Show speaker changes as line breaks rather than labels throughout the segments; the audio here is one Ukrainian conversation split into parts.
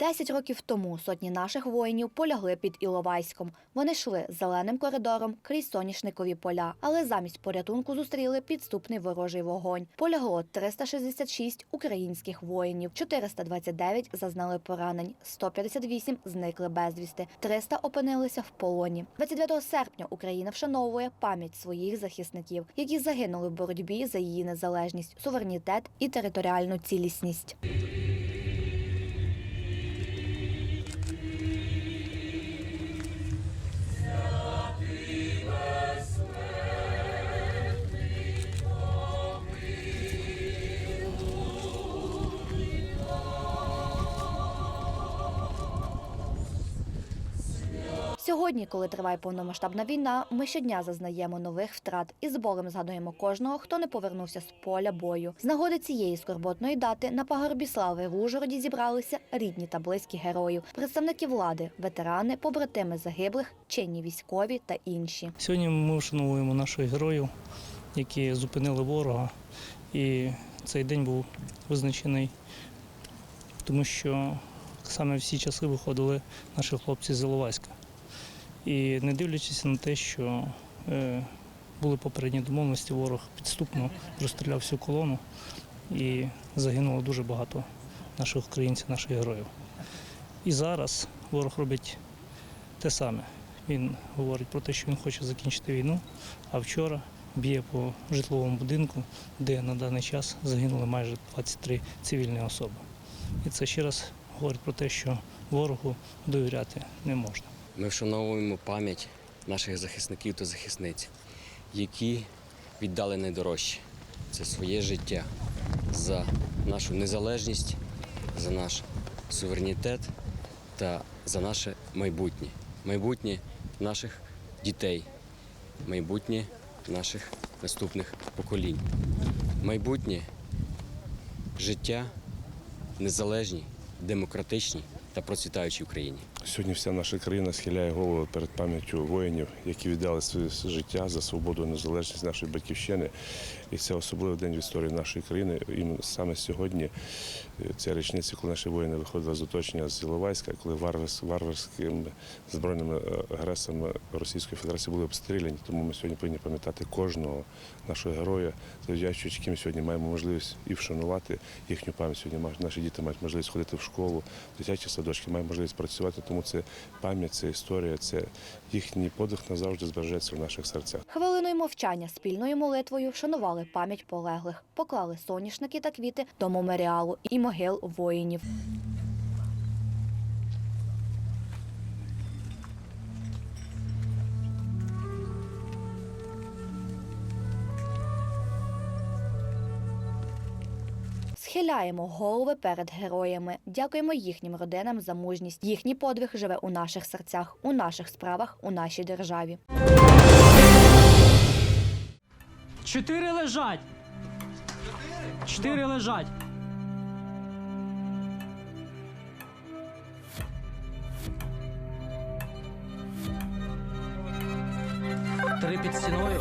Десять років тому сотні наших воїнів полягли під Іловайськом. Вони йшли зеленим коридором крізь соняшникові поля, але замість порятунку зустріли підступний ворожий вогонь. Полягло 366 українських воїнів, 429 зазнали поранень, 158 зникли безвісти, 300 опинилися в полоні. 29 серпня Україна вшановує пам'ять своїх захисників, які загинули в боротьбі за її незалежність, суверенітет і територіальну цілісність. Сьогодні, коли триває повномасштабна війна, ми щодня зазнаємо нових втрат і з болем згадуємо кожного, хто не повернувся з поля бою. З нагоди цієї скорботної дати на пагорбі слави в Ужгороді зібралися рідні та близькі героїв, представники влади, ветерани, побратими загиблих, чинні військові та інші.
Сьогодні ми вшановуємо наших героїв, які зупинили ворога. І цей день був визначений, тому що саме в ці часи виходили наші хлопці з Іловайська. І не дивлячись на те, що е, були попередні домовленості, ворог підступно розстріляв всю колону і загинуло дуже багато наших українців, наших героїв. І зараз ворог робить те саме. Він говорить про те, що він хоче закінчити війну, а вчора б'є по житловому будинку, де на даний час загинули майже 23 цивільні особи. І це ще раз говорить про те, що ворогу довіряти не можна.
Ми вшановуємо пам'ять наших захисників та захисниць, які віддали найдорожче це своє життя за нашу незалежність, за наш суверенітет та за наше майбутнє, майбутнє наших дітей, майбутнє наших наступних поколінь, майбутнє життя незалежній, демократичній та процвітаючій Україні.
Сьогодні вся наша країна схиляє голову перед пам'яттю воїнів, які віддали своє життя за свободу незалежність нашої батьківщини. І це особливий день в історії нашої країни. І саме сьогодні ця річниця, коли наші воїни виходили з оточення з Іловайська, коли варварс, варварськими збройними е, агресорами Російської Федерації були обстріляні. Тому ми сьогодні повинні пам'ятати кожного нашого героя, завдячуючи яким сьогодні маємо можливість і вшанувати їхню пам'ять. Сьогодні наші діти мають можливість ходити в школу, в дитячі садочки, мають можливість працювати. Тому це пам'ять, це історія, це їхній подих назавжди збережеться в наших серцях.
Хвилиною мовчання спільною молитвою вшанували пам'ять полеглих, поклали соняшники та квіти до меморіалу і могил воїнів. Схиляємо голови перед героями, дякуємо їхнім родинам за мужність. Їхній подвиг живе у наших серцях, у наших справах, у нашій державі.
Чотири лежать. Чотири лежать. Три під стіною.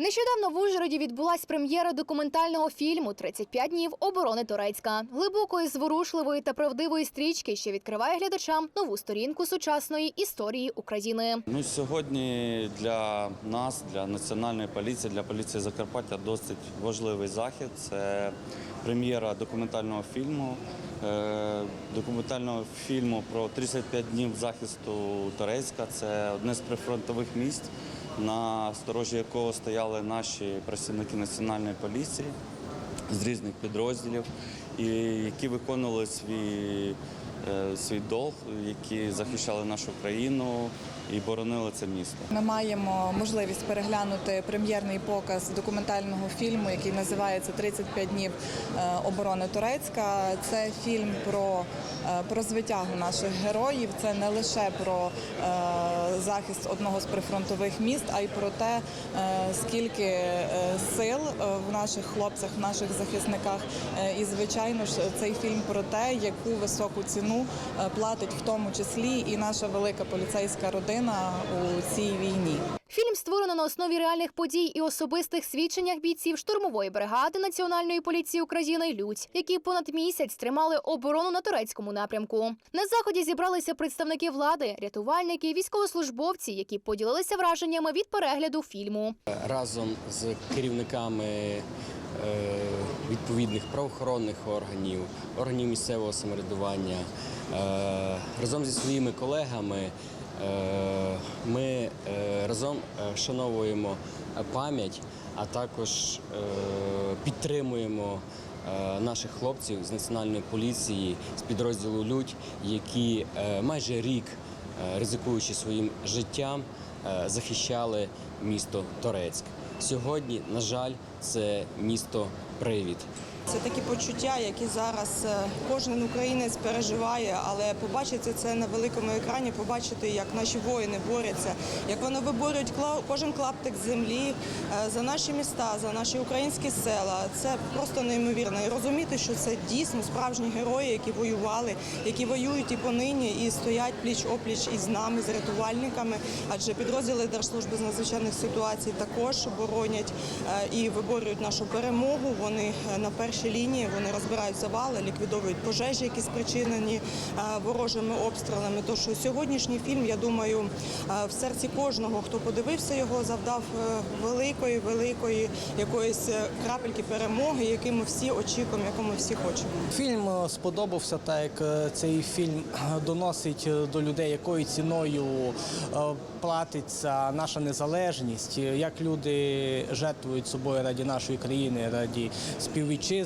Нещодавно в Ужгороді відбулась прем'єра документального фільму «35 днів оборони Турецька, глибокої, зворушливої та правдивої стрічки, що відкриває глядачам нову сторінку сучасної історії України.
Ну, сьогодні для нас, для національної поліції, для поліції Закарпаття досить важливий захід. Це прем'єра документального фільму, е, документального фільму про 35 днів захисту Торецька. Це одне з прифронтових місць, на сторожі якого стояли наші працівники національної поліції з різних підрозділів, і які виконували свій, е, свій долг, які захищали нашу країну і боронили це місто.
Ми маємо можливість переглянути прем'єрний показ документального фільму, який називається «35 днів е, оборони Турецька. Це фільм про, е, про звитягу наших героїв. Це не лише про е, захист одного з прифронтових міст, а й про те, скільки сил в наших хлопцях, в наших захисниках. І звичайно ж, цей фільм про те, яку високу ціну платить в тому числі і наша велика поліцейська родина. Частина у цій війні.
Фільм створено на основі реальних подій і особистих свідченнях бійців штурмової бригади Національної поліції України Людь, які понад місяць тримали оборону на турецькому напрямку. На заході зібралися представники влади, рятувальники, військовослужбовці, які поділилися враженнями від перегляду фільму.
разом з керівниками е, відповідних правоохоронних органів, органів місцевого самоврядування, е, разом зі своїми колегами ми е, разом е, вшановуємо пам'ять, а також е, підтримуємо. е, Наших хлопців з національної поліції з підрозділу Людь, які е, майже рік, е, ризикуючи своїм життям, е, захищали місто Торецьк. Сьогодні, на жаль, це місто Привід.
Це такі почуття, які зараз е, кожен українець переживає, але побачити це на великому екрані, побачити, як наші воїни борються, як вони виборюють кожен клаптик землі е, за наші міста, за наші українські села. Це просто неймовірно. І розуміти, що це дійсно справжні герої, які воювали, які воюють і понині, і стоять пліч опліч із нами, з рятувальниками. Адже підрозділи Держслужби з надзвичайних ситуацій також боронять е, і виборюють нашу перемогу. Вони на першій лінії вони розбирають завали, ліквідовують пожежі, які спричинені е, ворожими обстрілами. Тож сьогоднішній фільм, я думаю, е, в серці кожного, хто подивився його, завдав е, великої, великої якоїсь крапельки перемоги, які ми всі очікуємо, яку ми всі хочемо.
Фільм сподобався, так як цей фільм доносить до людей, якою ціною платиться наша незалежність, як люди жертвують собою раді нашої країни, раді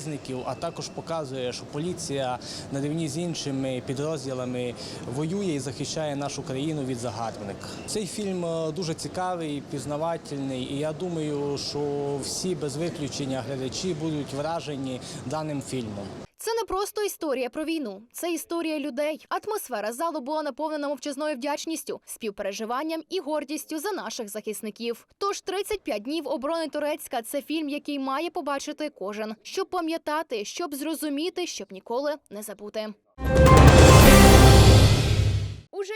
співвітчизників, а також показує, що поліція на рівні з іншими підрозділами воює і захищає нашу країну від загарбника. Цей фільм е, дуже цікавий, пізнавательний, і я думаю, що всі без виключення глядачі будуть вражені даним фільмом.
Не просто історія про війну, це історія людей. Атмосфера залу була наповнена мовчазною вдячністю, співпереживанням і гордістю за наших захисників. Тож 35 днів оборони Турецька це фільм, який має побачити кожен, щоб пам'ятати, щоб зрозуміти, щоб ніколи не забути.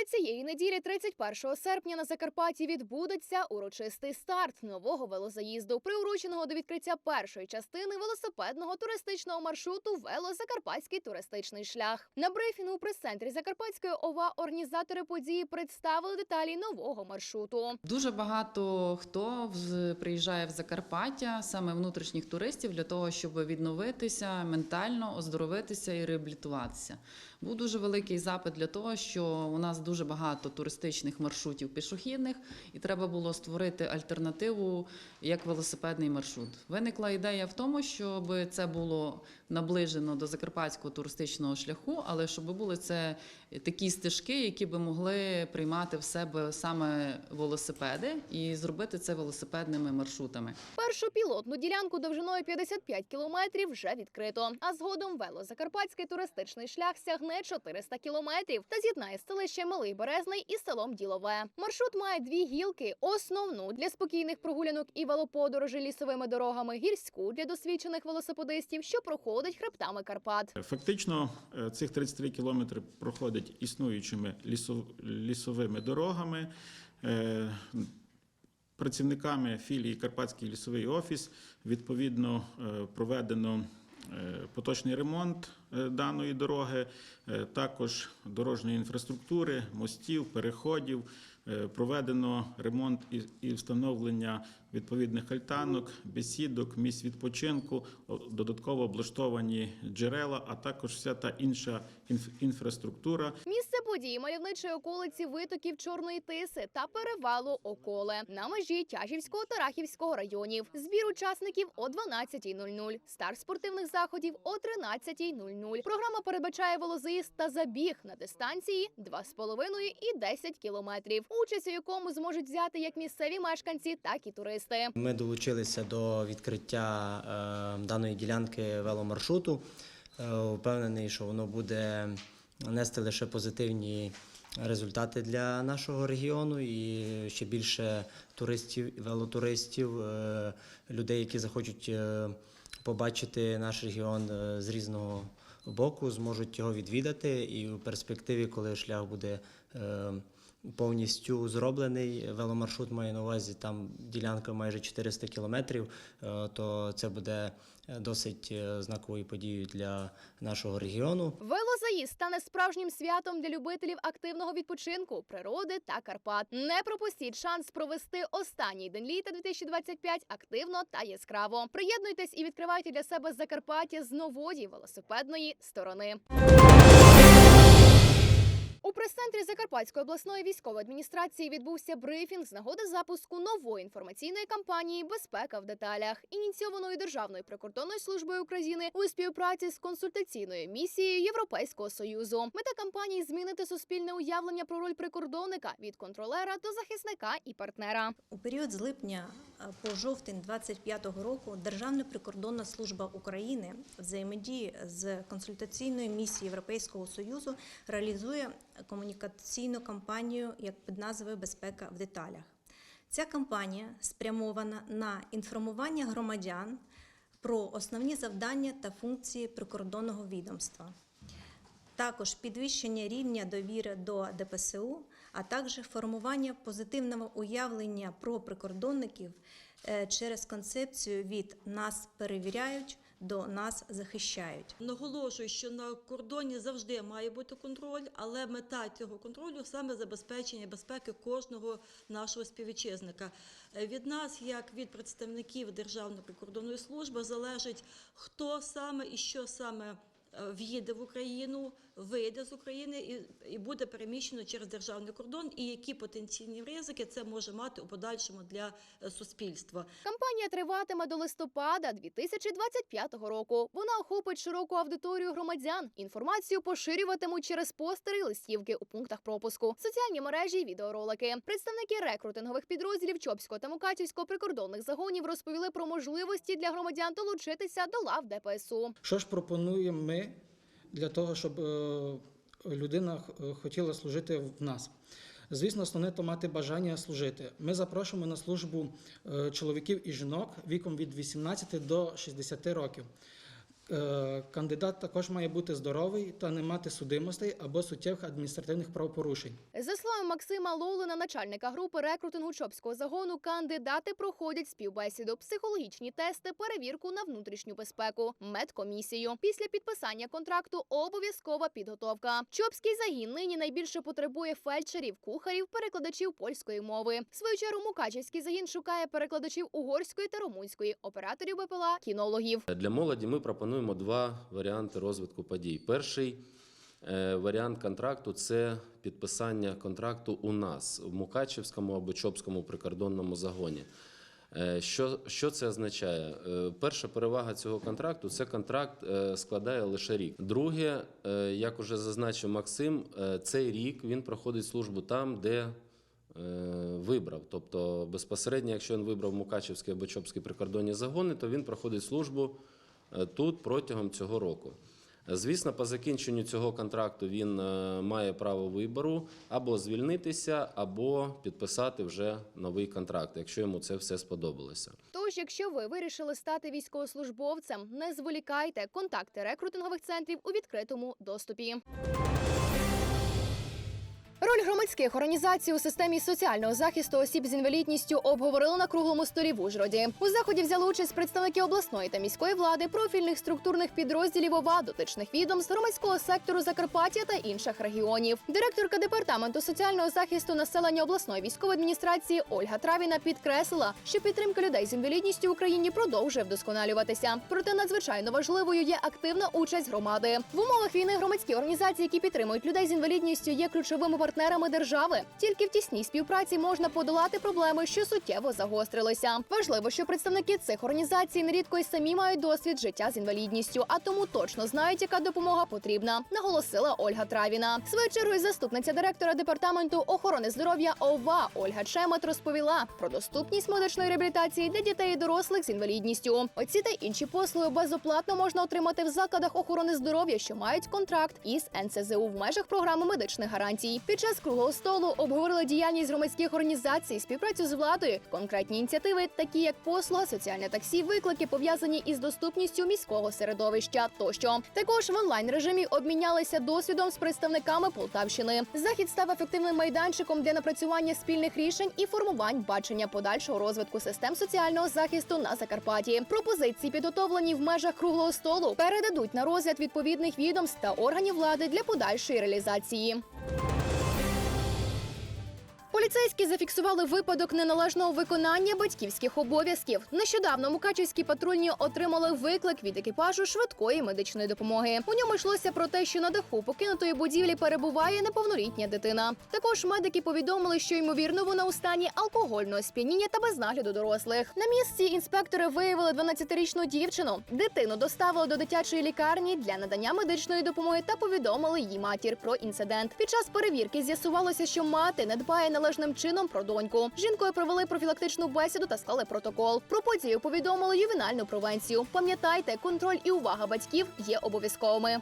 Цієї неділі, 31 серпня, на Закарпатті відбудеться урочистий старт нового велозаїзду, приуроченого до відкриття першої частини велосипедного туристичного маршруту Велозакарпатський туристичний шлях. На брифінгу у прес-центрі Закарпатської ОВА організатори події представили деталі нового маршруту.
Дуже багато хто приїжджає в Закарпаття, саме внутрішніх туристів, для того, щоб відновитися ментально, оздоровитися і реабілітуватися. Був дуже великий запит для того, що у нас дуже багато туристичних маршрутів пішохідних, і треба було створити альтернативу як велосипедний маршрут. Виникла ідея в тому, щоб це було наближено до закарпатського туристичного шляху, але щоб були це такі стежки, які би могли приймати в себе саме велосипеди і зробити це велосипедними маршрутами.
Першу пілотну ділянку довжиною 55 кілометрів вже відкрито. А згодом велозакарпатський туристичний шлях сягне 400 кілометрів та з'єднає селище Малий Березний із селом Ділове. Маршрут має дві гілки: основну для спокійних прогулянок і велоподорожей лісовими дорогами, гірську для досвідчених велосипедистів, що проходить хребтами Карпат.
Фактично, е, цих 33 кілометри проходить існуючими лісов- лісовими дорогами. Е, Працівниками філії Карпатський лісовий офіс відповідно е, проведено поточний ремонт е, даної дороги, е, також дорожньої інфраструктури, мостів, переходів. Е, Проведено ремонт і встановлення відповідних альтанок, бесідок, місць відпочинку, додатково облаштовані джерела, а також вся та інша інф- інфраструктура,
Місце події мальовничої околиці витоків Чорної Тиси та перевалу Околе на межі Тяжівського та Рахівського районів. Збір учасників о 12.00. Старт спортивних заходів о 13.00. Програма передбачає велозаїзд та забіг на дистанції 2,5 і 10 кілометрів. Участь у якому зможуть взяти як місцеві мешканці, так і туристи.
Ми долучилися до відкриття е, даної ділянки веломаршруту. Е, Впевнений, що воно буде нести лише позитивні результати для нашого регіону і ще більше туристів, велотуристів, е, людей, які захочуть побачити наш регіон з різного боку, зможуть його відвідати. І у перспективі, коли шлях буде повністю зроблений. Веломаршрут має на увазі там ділянка майже 400 кілометрів, е, то це буде е, досить е, знаковою подією для нашого регіону.
Велозаїзд стане справжнім святом для любителів активного відпочинку, природи та Карпат. Не пропустіть шанс провести останній день літа 2025 активно та яскраво. Приєднуйтесь і відкривайте для себе Закарпаття з нової велосипедної сторони. У прес-центрі Закарпатської обласної військової адміністрації відбувся брифінг з нагоди запуску нової інформаційної кампанії Безпека в деталях, ініційованої Державною прикордонною службою України у співпраці з консультаційною місією Європейського союзу. Мета кампанії змінити суспільне уявлення про роль прикордонника від контролера до захисника і партнера.
У період з липня по жовтень 25-го року Державна прикордонна служба України взаємодії з консультаційною місією Європейського союзу реалізує комунікаційну кампанію як під назвою Безпека в деталях. Ця кампанія спрямована на інформування громадян про основні завдання та функції прикордонного відомства також підвищення рівня довіри до ДПСУ, а також формування позитивного уявлення про прикордонників е, через концепцію від нас перевіряють до нас захищають.
Наголошую, що на кордоні завжди має бути контроль, але мета цього контролю саме забезпечення безпеки кожного нашого співвітчизника. Від нас, як від представників Державної прикордонної служби, залежить хто саме і що саме. е, В'їде в Україну, вийде з України і, і буде переміщено через державний кордон, і які потенційні ризики це може мати у подальшому для е, суспільства.
Кампанія триватиме до листопада 2025 року. Вона охопить широку аудиторію громадян. Інформацію поширюватимуть через постери листівки у пунктах пропуску, соціальні мережі, і відеоролики. Представники рекрутингових підрозділів Чопського та Мукачівського прикордонних загонів розповіли про можливості для громадян долучитися до лав ДПСУ.
Що ж пропонуємо ми для того, щоб е, людина хотіла служити в нас? Звісно, основне то мати бажання служити. Ми запрошуємо на службу е, чоловіків і жінок віком від 18 до 60 років. Е, Кандидат також має бути здоровий та не мати судимостей або суттєвих адміністративних правопорушень.
За словами Максима Лолина, начальника групи рекрутингу Чопського загону, кандидати проходять співбесіду, психологічні тести, перевірку на внутрішню безпеку, медкомісію. Після підписання контракту обов'язкова підготовка. Чопський загін нині найбільше потребує фельдшерів, кухарів, перекладачів польської мови. В свою чергу Мукачівський загін шукає перекладачів угорської та румунської, операторів БПЛА, кінологів.
Для молоді ми пропонуємо два варіанти розвитку подій. Перший е, варіант контракту це підписання контракту у нас в Мукачівському або Чопському прикордонному загоні. Е, Що, що це означає? Е, Перша перевага цього контракту це контракт складає лише рік. Друге, як уже зазначив Максим, цей рік він проходить службу там, де вибрав. Тобто безпосередньо, якщо він вибрав Мукачівський або Чопський прикордонні загони, то він проходить службу тут протягом цього року. Звісно, по закінченню цього контракту він е, має право вибору або звільнитися, або підписати вже новий контракт, якщо йому це все сподобалося.
Тож, якщо ви вирішили стати військовослужбовцем, не зволікайте контакти рекрутингових центрів у відкритому доступі. Роль громадських організацій у системі соціального захисту осіб з інвалідністю обговорили на круглому столі в Ужгороді. У заході взяли участь представники обласної та міської влади, профільних структурних підрозділів ОВА, дотичних відомств, громадського сектору Закарпаття та інших регіонів. Директорка департаменту соціального захисту населення обласної військової адміністрації Ольга Травіна підкреслила, що підтримка людей з інвалідністю в Україні продовжує вдосконалюватися. Проте надзвичайно важливою є активна участь громади. В умовах війни громадські організації, які підтримують людей з інвалідністю, є ключовими партнерами держави. Тільки в тісній співпраці можна подолати проблеми, що суттєво загострилися. Важливо, що представники цих організацій нерідко й самі мають досвід життя з інвалідністю, а тому точно знають, яка допомога потрібна, наголосила Ольга Травіна. Своєю чергою заступниця директора департаменту охорони здоров'я ОВА Ольга Чемет розповіла про доступність медичної реабілітації для дітей і дорослих з інвалідністю. Оці та інші послуги безоплатно можна отримати в закладах охорони здоров'я, що мають контракт із НСЗУ в межах програми медичних гарантій. Під час круглого столу обговорили діяльність громадських організацій, співпрацю з владою, конкретні ініціативи, такі як послуга, соціальне таксі, виклики пов'язані із доступністю міського середовища тощо. Також в онлайн режимі обмінялися досвідом з представниками Полтавщини. Захід став ефективним майданчиком для напрацювання спільних рішень і формувань бачення подальшого розвитку систем соціального захисту на Закарпатті. Пропозиції, підготовлені в межах круглого столу, передадуть на розгляд відповідних відомств та органів влади для подальшої реалізації. Поліцейські зафіксували випадок неналежного виконання батьківських обов'язків. Нещодавно мукачівські патрульні отримали виклик від екіпажу швидкої медичної допомоги. У ньому йшлося про те, що на даху покинутої будівлі перебуває неповнолітня дитина. Також медики повідомили, що ймовірно вона у стані алкогольного сп'яніння та без нагляду дорослих. На місці інспектори виявили 12-річну дівчину. Дитину доставили до дитячої лікарні для надання медичної допомоги та повідомили її матір про інцидент. Під час перевірки з'ясувалося, що мати не дбає належним чином про доньку. Жінкою провели профілактичну бесіду та склали протокол. Про подію повідомили ювенальну провенцію. Пам'ятайте, контроль і увага батьків є обов'язковими.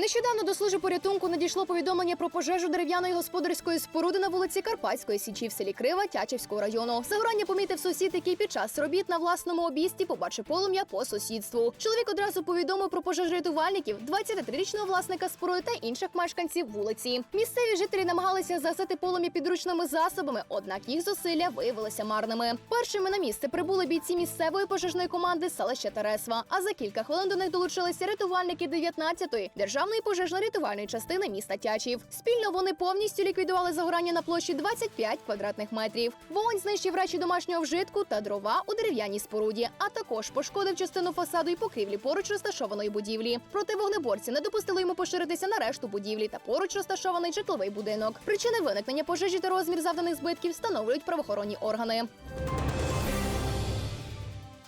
Нещодавно до служби порятунку надійшло повідомлення про пожежу дерев'яної господарської споруди на вулиці Карпатської січі в селі Крива Тячівського району. Загорання помітив сусід, який під час робіт на власному обісті побачив полум'я по сусідству. Чоловік одразу повідомив про пожежу рятувальників, 23-річного власника споруди та інших мешканців вулиці. Місцеві жителі намагалися загасити полум'я підручними засобами, однак їх зусилля виявилися марними. Першими на місце прибули бійці місцевої пожежної команди селища Тересва. А за кілька хвилин до них долучилися рятувальники 19-ї державної пожежно-рятувальної частини міста Тячів. Спільно вони повністю ліквідували загорання на площі 25 квадратних метрів. Вогонь знищив речі домашнього вжитку та дрова у дерев'яній споруді, а також пошкодив частину фасаду і покрівлі поруч розташованої будівлі. Проте вогнеборці не допустили йому поширитися на решту будівлі та поруч розташований житловий будинок. Причини виникнення пожежі та розмір завданих збитків встановлюють правоохоронні органи.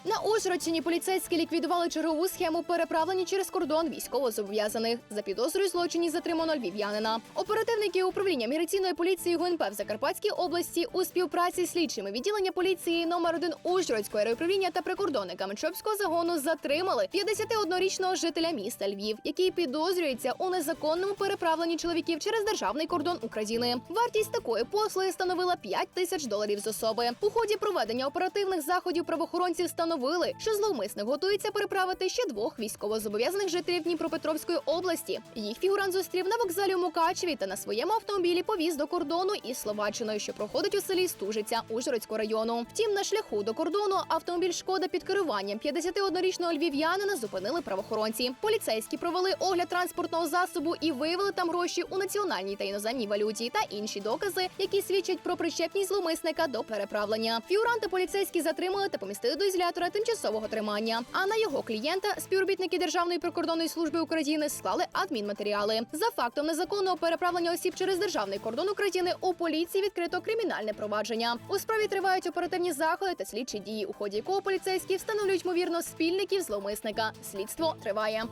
На Ужгородщині поліцейські ліквідували чергову схему переправлення через кордон військовозобов'язаних. За підозрою злочині затримано львів'янина. Оперативники управління міграційної поліції ГУНП в Закарпатській області у співпраці з слідчими відділення поліції номер 1 Ужгородського райуправління та прикордонниками Чопського загону затримали 51-річного жителя міста Львів, який підозрюється у незаконному переправленні чоловіків через державний кордон України. Вартість такої послуги становила 5 тисяч доларів з особи. У ході проведення оперативних заходів правоохоронці встановили, що зловмисник готується переправити ще двох військовозобов'язаних жителів Дніпропетровської області. Їх фігурант зустрів на вокзалі у Мукачеві та на своєму автомобілі повіз до кордону із Словаччиною, що проходить у селі Стужиця Ужгородського району. Втім, на шляху до кордону автомобіль шкода під керуванням 51-річного львів'янина зупинили правоохоронці. Поліцейські провели огляд транспортного засобу і виявили там гроші у національній та іноземній валюті та інші докази, які свідчать про причепність зловмисника до переправлення. Фігуранта поліцейські затримали та помістили до ізолятора тимчасового тримання. А на його клієнта співробітники Державної прикордонної служби України склали адмінматеріали. За фактом незаконного переправлення осіб через державний кордон України у поліції відкрито кримінальне провадження. У справі тривають оперативні заходи та слідчі дії, у ході якого поліцейські встановлюють ймовірно спільників зловмисника. Слідство триває.